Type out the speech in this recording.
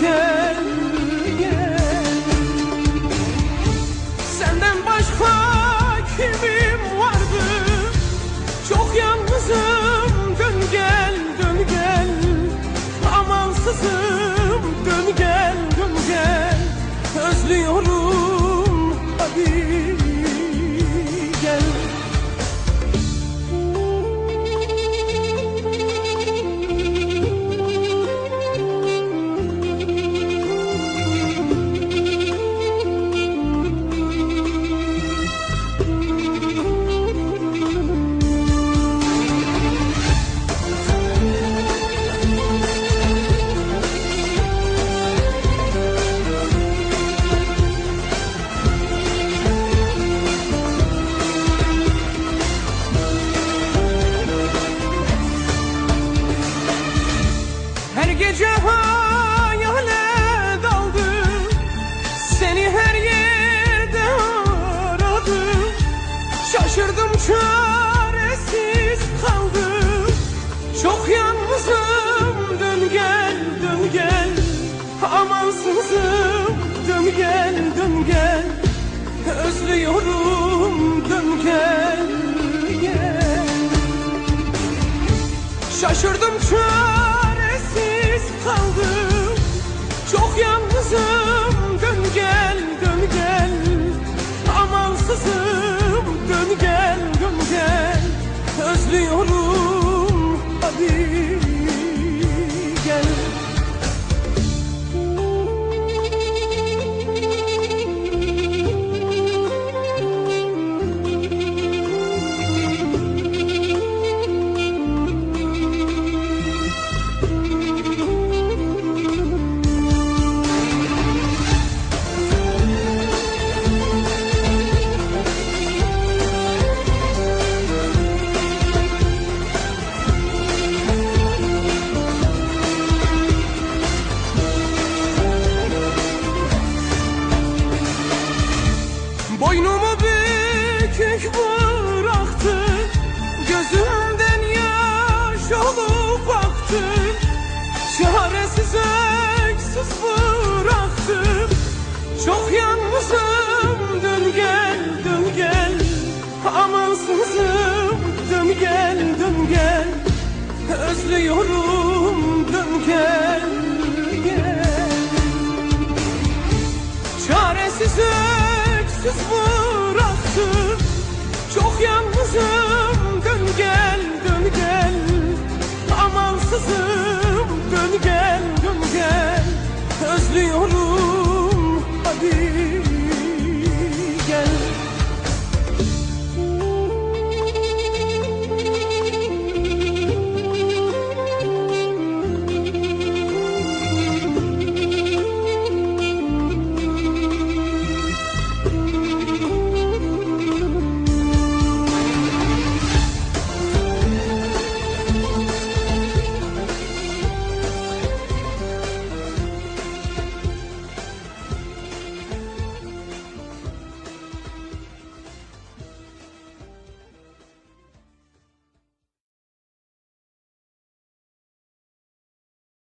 Gel Senden başka kimim vardı? Çok yalnızım. Dön gel dön gel. Amansızım. Dön gel dön gel. Özlüyorum hadi Her gece hayale daldım. Seni her yerde aradım. Şaşırdım çaresiz kaldım. Çok yalnızım dön gel dön gel. Amansızım dön gel dön gel. Özlüyorum dön gel gel. Şaşırdım çaresiz kaldım. Çok yalnızım. Dön gel dön gel. Amansızım. Dön gel dön gel. Özlüyorum hadi Boynumu bükük bıraktı. Gözümden yaş olup aktı. Çaresiz öksüz bıraktım Çok yalnızım dön gel dön gel. Amansızım dön gel dön gel. Özlüyorum just for